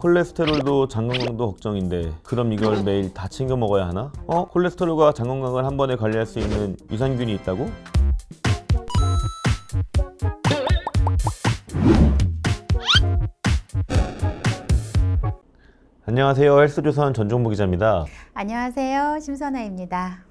콜레스테롤도 장 건강도 걱정인데 그럼 이걸 매일 다 챙겨 먹어야 하나? 어? 콜레스테롤과 장 건강을 한 번에 관리할 수 있는 유산균이 있다고? 안녕하세요. 헬스조선 전종무 기자입니다. 안녕하세요. 심선아입니다.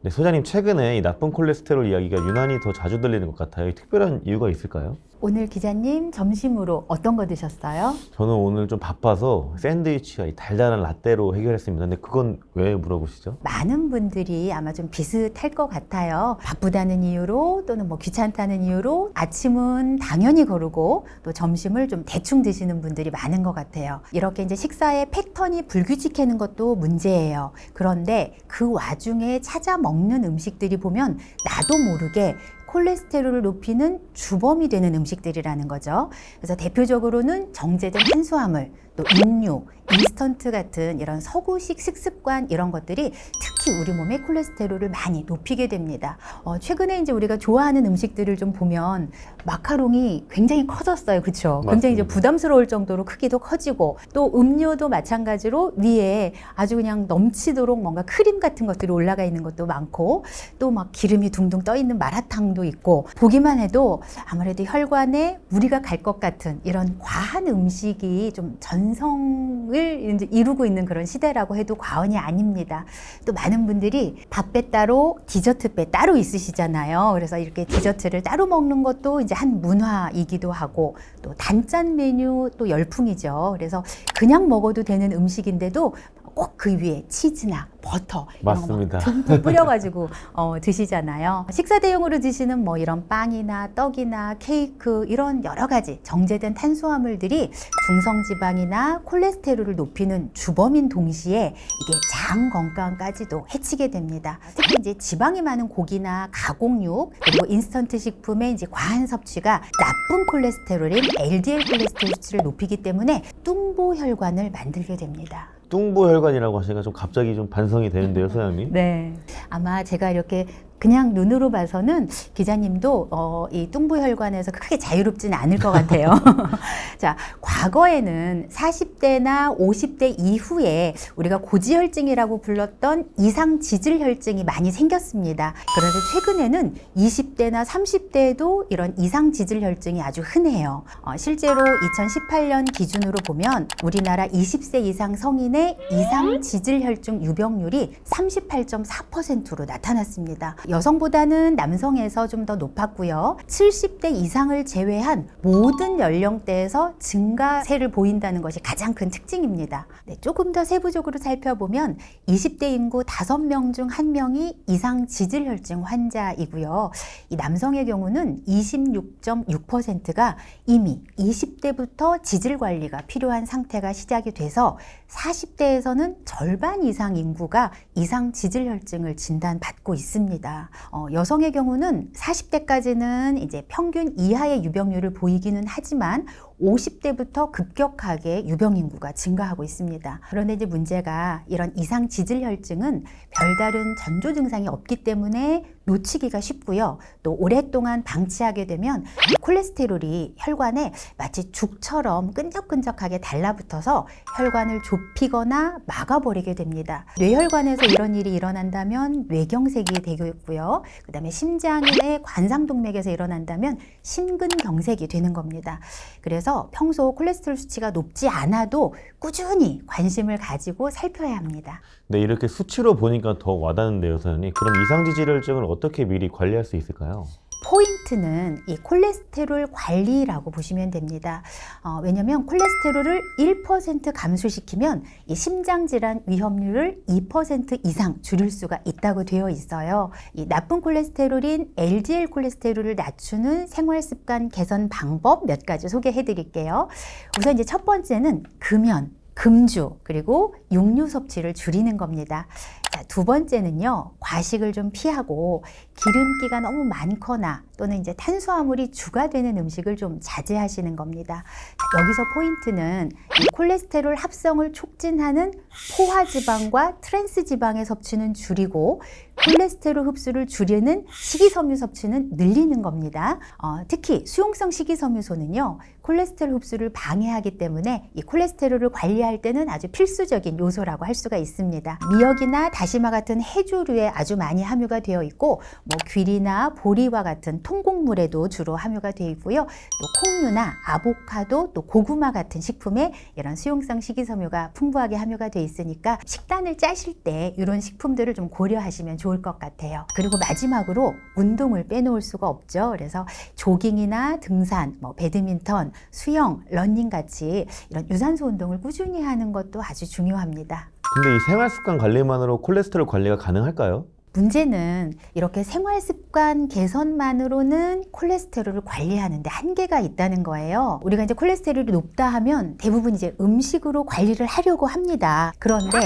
네, 소장님 최근에 이 나쁜 콜레스테롤 이야기가 유난히 더 자주 들리는 것 같아요. 특별한 이유가 있을까요? 오늘 기자님 점심으로 어떤 거 드셨어요? 저는 오늘 좀 바빠서 샌드위치와 이 달달한 라떼로 해결했습니다. 근데 그건 왜 물어보시죠? 많은 분들이 아마 좀 비슷할 것 같아요. 바쁘다는 이유로 또는 뭐 귀찮다는 이유로 아침은 당연히 거르고 또 점심을 좀 대충 드시는 분들이 많은 것 같아요. 이렇게 이제 식사의 패턴이 불규칙하는 것도 문제예요. 그런데 그 와중에 찾아 먹는 음식들이 보면 나도 모르게 콜레스테롤을 높이는 주범이 되는 음식들이라는 거죠. 그래서 대표적으로는 정제된 탄수화물, 또 육류, 인스턴트 같은 이런 서구식 식습관 이런 것들이 특히 우리 몸의 콜레스테롤을 많이 높이게 됩니다. 어, 최근에 이제 우리가 좋아하는 음식들을 좀 보면 마카롱이 굉장히 커졌어요. 그렇죠? 굉장히 이제. 부담스러울 정도로 크기도 커지고 또 음료도 마찬가지로 위에 아주 그냥 넘치도록 뭔가 크림 같은 것들이 올라가 있는 것도 많고 또 막 기름이 둥둥 떠 있는 마라탕도 있고 보기만 해도 아무래도 혈관에 무리가 갈 것 같은 이런 과한 음식이 좀전 성을 이제 이루고 있는 그런 시대라고 해도 과언이 아닙니다. 또 많은 분들이 밥배 따로 디저트 배 따로 있으시잖아요. 그래서 이렇게 디저트를 따로 먹는 것도 이제 한 문화이기도 하고 또 단짠 메뉴 또 열풍이죠. 그래서 그냥 먹어도 되는 음식인데도 꼭 그 위에 치즈나 버터 이런 거막 맞습니다. 듬뿍 뿌려가지고 어, 드시잖아요. 식사 대용으로 드시는 뭐 이런 빵이나 떡이나 케이크 이런 여러 가지 정제된 탄수화물들이 중성지방이나 콜레스테롤을 높이는 주범인 동시에 이게 장 건강까지도 해치게 됩니다. 특히 이제 지방이 많은 고기나 가공육 그리고 인스턴트 식품의 이제 과한 섭취가 나쁜 콜레스테롤인 LDL 콜레스테롤 수치를 높이기 때문에 뚱보 혈관을 만들게 됩니다. 뚱보 혈관이라고 하시니까 좀 갑자기 좀 반성이 되는데요, 소장님. 네. 아마 제가 이렇게 그냥 눈으로 봐서는 기자님도 어, 이 뚱부혈관에서 크게 자유롭지는 않을 것 같아요. 자, 과거에는 40대나 50대 이후에 우리가 고지혈증이라고 불렀던 이상 지질혈증이 많이 생겼습니다. 그런데 최근에는 20대나 30대에도 이런 이상 지질혈증이 아주 흔해요. 어, 실제로 2018년 기준으로 보면 우리나라 20세 이상 성인의 이상 지질혈증 유병률이 38.4%로 나타났습니다. 여성보다는 남성에서 좀 더 높았고요. 70대 이상을 제외한 모든 연령대에서 증가세를 보인다는 것이 가장 큰 특징입니다. 네, 조금 더 세부적으로 살펴보면 20대 인구 5명 중 1명이 이상 지질혈증 환자이고요. 이 남성의 경우는 26.6%가 이미 20대부터 지질 관리가 필요한 상태가 시작이 돼서 40대에서는 절반 이상 인구가 이상 지질혈증을 진단받고 있습니다. 어, 여성의 경우는 40대까지는 이제 평균 이하의 유병률을 보이기는 하지만 50대부터 급격하게 유병 인구가 증가하고 있습니다. 그런데 이제 문제가 이런 이상 지질혈증은 별다른 전조 증상이 없기 때문에 놓치기가 쉽고요. 또 오랫동안 방치하게 되면 이 콜레스테롤이 혈관에 마치 죽처럼 끈적끈적하게 달라붙어서 혈관을 좁히거나 막아버리게 됩니다. 뇌혈관에서 이런 일이 일어난다면 뇌경색이 되고 있고요. 그 다음에 심장의 관상동맥에서 일어난다면 심근경색이 되는 겁니다. 그래서 평소 콜레스테롤 수치가 높지 않아도 꾸준히 관심을 가지고 살펴야 합니다. 네, 이렇게 수치로 보니까 더 와닿는데요, 소장님. 그럼 이상지질혈증을 어떻게 미리 관리할 수 있을까요? 포인트는 이 콜레스테롤 관리라고 보시면 됩니다. 어, 왜냐하면 콜레스테롤을 1% 감소시키면 이 심장 질환 위험률을 2% 이상 줄일 수가 있다고 되어 있어요. 이 나쁜 콜레스테롤인 LDL 콜레스테롤을 낮추는 생활 습관 개선 방법 몇 가지 소개해 드릴게요. 우선 이제 첫 번째는 금연, 금주, 그리고 육류 섭취를 줄이는 겁니다. 자, 두 번째는요, 과식을 좀 피하고 기름기가 너무 많거나 또는 이제 탄수화물이 주가 되는 음식을 좀 자제하시는 겁니다. 자, 여기서 포인트는 이 콜레스테롤 합성을 촉진하는 포화지방과 트랜스지방의 섭취는 줄이고 콜레스테롤 흡수를 줄이는 식이섬유 섭취는 늘리는 겁니다. 어, 특히 수용성 식이섬유소는요, 콜레스테롤 흡수를 방해하기 때문에 이 콜레스테롤을 관리할 때는 아주 필수적인 요소라고 할 수가 있습니다. 미역이나 다시마 같은 해조류에 아주 많이 함유가 되어 있고, 뭐 귀리나 보리와 같은 통곡물에도 주로 함유가 되어 있고요. 또 콩류나 아보카도, 또 고구마 같은 식품에 이런 수용성 식이섬유가 풍부하게 함유가 되어 있으니까 식단을 짜실 때 이런 식품들을 좀 고려하시면 좋을 것 같아요. 그리고 마지막으로 운동을 빼놓을 수가 없죠. 그래서 조깅이나 등산, 뭐 배드민턴, 수영, 러닝 같이 이런 유산소 운동을 꾸준히 하는 것도 아주 중요합니다. 근데 이 생활 습관 관리만으로 콜레스테롤 관리가 가능할까요? 문제는 이렇게 생활 습관 개선만으로는 콜레스테롤을 관리하는데 한계가 있다는 거예요. 우리가 이제 콜레스테롤이 높다 하면 대부분 이제 음식으로 관리를 하려고 합니다. 그런데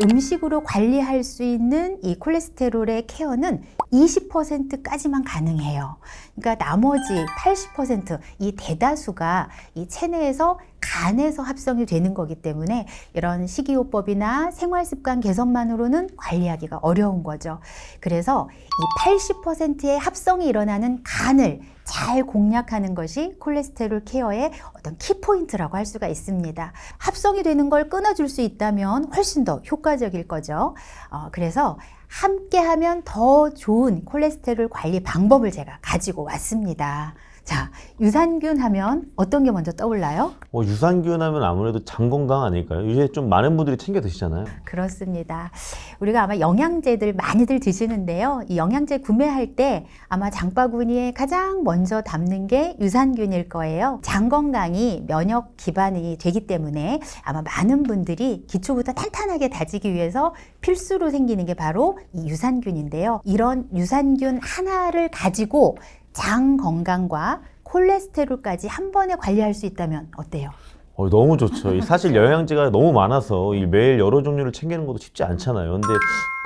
음식으로 관리할 수 있는 이 콜레스테롤의 케어는 20%까지만 가능해요. 그러니까 나머지 80%이 대다수가 이 체내에서 간에서 합성이 되는 거기 때문에 이런 식이요법이나 생활 습관 개선만으로는 관리하기가 어려운 거죠. 그래서 이 80%의 합성이 일어나는 간을 잘 공략하는 것이 콜레스테롤 케어의 어떤 키포인트라고 할 수가 있습니다. 합성이 되는 걸 끊어줄 수 있다면 훨씬 더 효과적일 거죠. 어, 그래서 함께 하면 더 좋은 콜레스테롤 관리 방법을 제가 가지고 왔습니다. 자, 유산균 하면 어떤 게 먼저 떠올라요? 뭐 유산균 하면 아무래도 장 건강 아닐까요? 요새 좀 많은 분들이 챙겨 드시잖아요. 그렇습니다. 우리가 아마 영양제들 많이들 드시는데요. 이 영양제 구매할 때 아마 장바구니에 가장 먼저 담는 게 유산균일 거예요. 장 건강이 면역 기반이 되기 때문에 아마 많은 분들이 기초부터 탄탄하게 다지기 위해서 필수로 생기는 게 바로 이 유산균인데요. 이런 유산균 하나를 가지고 장 건강과 콜레스테롤까지 한 번에 관리할 수 있다면 어때요? 어, 너무 좋죠. 이 사실 영양제가 너무 많아서 이 매일 여러 종류를 챙기는 것도 쉽지 않잖아요. 근데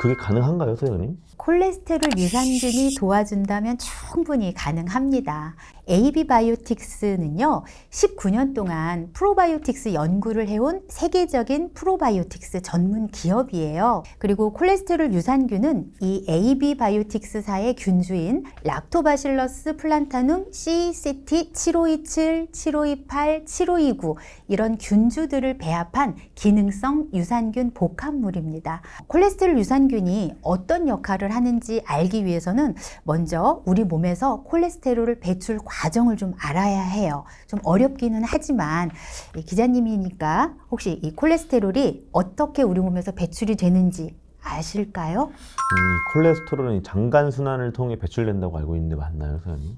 그게 가능한가요, 소장님? 콜레스테롤 유산균이 도와준다면 충분히 가능합니다. AB 바이오틱스는요, 19년 동안 프로바이오틱스 연구를 해온 세계적인 프로바이오틱스 전문 기업이에요. 그리고 콜레스테롤 유산균은 이 AB 바이오틱스사의 균주인 락토바실러스 플란타눔 CCT 7527, 7528, 7529 이런 균주들을 배합한 기능성 유산균 복합물입니다. 콜레스테롤 유산균이 어떤 역할을 하는지 알기 위해서는 먼저 우리 몸에서 콜레스테롤을 배출 과정 을 좀 알아야 해요. 좀 어렵기는 하지만 이 기자님이니까 혹시 이 콜레스테롤이 어떻게 우리 몸에서 배출이 되는지 아실까요? 이 콜레스테롤은 이 장간 순환을 통해 배출된다고 알고 있는데 맞나요, 소장님?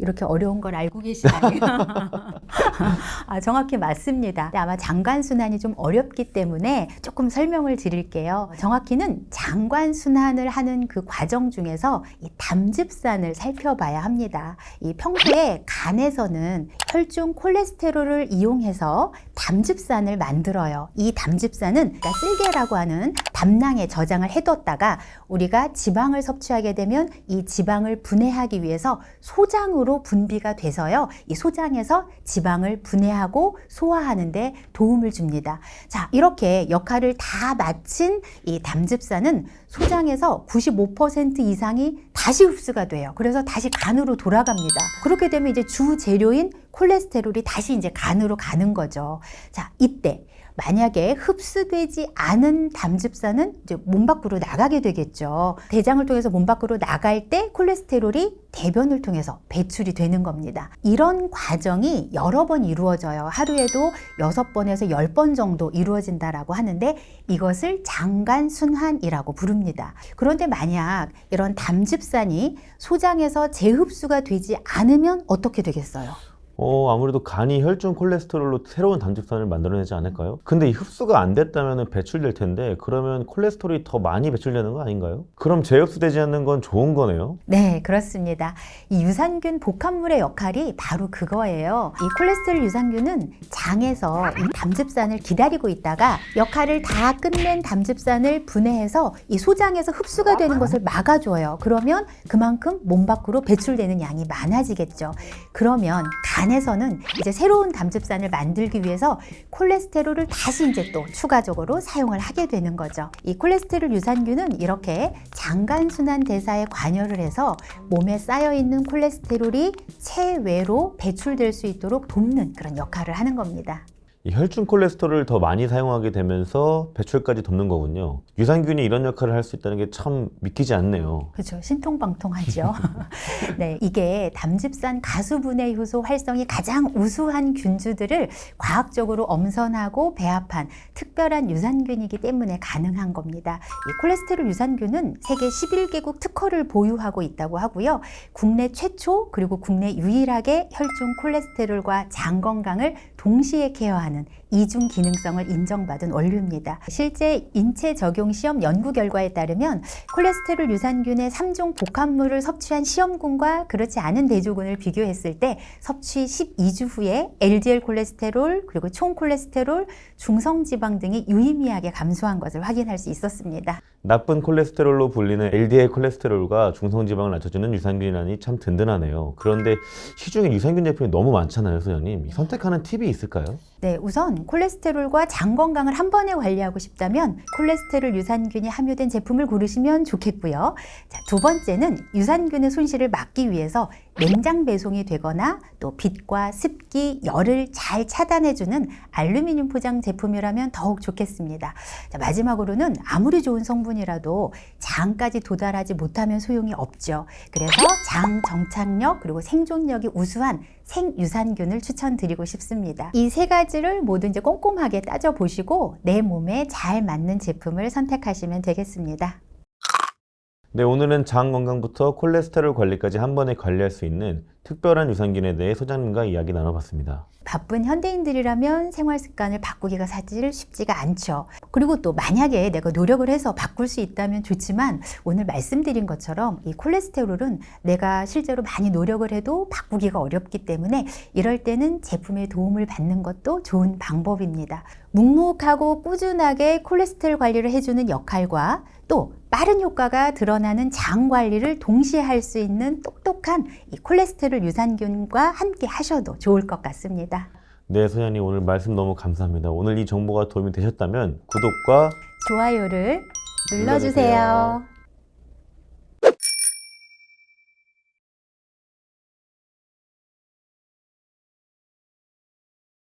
이렇게 어려운 걸 알고 계시다니. 아, 정확히 맞습니다. 아마 장관순환이 좀 어렵기 때문에 조금 설명을 드릴게요. 정확히는 장관순환을 하는 그 과정 중에서 이 담즙산을 살펴봐야 합니다. 이 평소에 간에서는 혈중 콜레스테롤을 이용해서 담즙산을 만들어요. 이 담즙산은 그러니까 쓸개라고 하는 담낭에 저장을 해뒀다가 우리가 지방을 섭취하게 되면 이 지방을 분해하기 위해서 소장으로 분비가 돼서요. 이 소장에서 지방을 분해하고 소화하는데 도움을 줍니다. 자, 이렇게 역할을 다 마친 이 담즙산은 소장에서 95% 이상이 다시 흡수가 돼요. 그래서 다시 간으로 돌아갑니다. 그렇게 되면 이제 주 재료인 콜레스테롤이 다시 이제 간으로 가는 거죠. 자, 이때 만약에 흡수되지 않은 담즙산은 이제 몸 밖으로 나가게 되겠죠. 대장을 통해서 몸 밖으로 나갈 때 콜레스테롤이 대변을 통해서 배출이 되는 겁니다. 이런 과정이 여러 번 이루어져요. 하루에도 여섯 번에서 열 번 정도 이루어진다라고 하는데 이것을 장간순환이라고 부릅니다. 그런데 만약 이런 담즙산이 소장에서 재흡수가 되지 않으면 어떻게 되겠어요? 어, 아무래도 간이 혈중 콜레스테롤로 새로운 담즙산을 만들어내지 않을까요? 근데 이 흡수가 안 됐다면 배출될 텐데 그러면 콜레스테롤이 더 많이 배출되는 거 아닌가요? 그럼 재흡수되지 않는 건 좋은 거네요. 네, 그렇습니다. 이 유산균 복합물의 역할이 바로 그거예요. 이 콜레스테롤 유산균은 장에서 이 담즙산을 기다리고 있다가 역할을 다 끝낸 담즙산을 분해해서 이 소장에서 흡수가 되는 것을 막아줘요. 그러면 그만큼 몸 밖으로 배출되는 양이 많아지겠죠. 그러면 간 에서는 이제 새로운 담즙산을 만들기 위해서 콜레스테롤을 다시 이제 또 추가적으로 사용을 하게 되는 거죠. 이 콜레스테롤 유산균은 이렇게 장간 순환 대사에 관여를 해서 몸에 쌓여 있는 콜레스테롤이 체외로 배출될 수 있도록 돕는 그런 역할을 하는 겁니다. 이 혈중 콜레스테롤을 더 많이 사용하게 되면서 배출까지 돕는 거군요. 유산균이 이런 역할을 할 수 있다는 게 참 믿기지 않네요. 그렇죠. 신통방통하죠. 네, 이게 담즙산 가수분해 효소 활성이 가장 우수한 균주들을 과학적으로 엄선하고 배합한 특별한 유산균이기 때문에 가능한 겁니다. 이 콜레스테롤 유산균은 세계 11개국 특허를 보유하고 있다고 하고요. 국내 최초 그리고 국내 유일하게 혈중 콜레스테롤과 장 건강을 동시에 케어하는 하는 이중 기능성을 인정받은 원료입니다. 실제 인체 적용 시험 연구 결과에 따르면 콜레스테롤 유산균의 3종 복합물을 섭취한 시험군과 그렇지 않은 대조군을 비교했을 때 섭취 12주 후에 LDL 콜레스테롤 그리고 총 콜레스테롤, 중성 지방 등이 유의미하게 감소한 것을 확인할 수 있었습니다. 나쁜 콜레스테롤로 불리는 LDL 콜레스테롤과 중성 지방을 낮춰주는 유산균이라니 참 든든하네요. 그런데 시중에 유산균 제품이 너무 많잖아요, 소장님. 선택하는 팁이 있을까요? 네, 우선 콜레스테롤과 장 건강을 한 번에 관리하고 싶다면 콜레스테롤 유산균이 함유된 제품을 고르시면 좋겠고요. 자, 두 번째는 유산균의 손실을 막기 위해서 냉장 배송이 되거나 또 빛과 습기, 열을 잘 차단해주는 알루미늄 포장 제품이라면 더욱 좋겠습니다. 자, 마지막으로는 아무리 좋은 성분이라도 장까지 도달하지 못하면 소용이 없죠. 그래서 장 정착력 그리고 생존력이 우수한 생유산균을 추천드리고 싶습니다. 이 세 가지를 모두 이제 꼼꼼하게 따져 보시고 내 몸에 잘 맞는 제품을 선택하시면 되겠습니다. 네, 오늘은 장 건강부터 콜레스테롤 관리까지 한 번에 관리할 수 있는 특별한 유산균에 대해 소장님과 이야기 나눠봤습니다. 바쁜 현대인들이라면 생활 습관을 바꾸기가 사실 쉽지가 않죠. 그리고 또 만약에 내가 노력을 해서 바꿀 수 있다면 좋지만 오늘 말씀드린 것처럼 이 콜레스테롤은 내가 실제로 많이 노력을 해도 바꾸기가 어렵기 때문에 이럴 때는 제품의 도움을 받는 것도 좋은 방법입니다. 묵묵하고 꾸준하게 콜레스테롤 관리를 해주는 역할과 또 빠른 효과가 드러나는 장 관리를 동시에 할 수 있는 똑똑한 이 콜레스테롤 유산균과 함께 하셔도 좋을 것 같습니다. 네, 소장님 오늘 말씀 너무 감사합니다. 오늘 이 정보가 도움이 되셨다면 구독과 좋아요를 눌러주세요. 눌러주세요.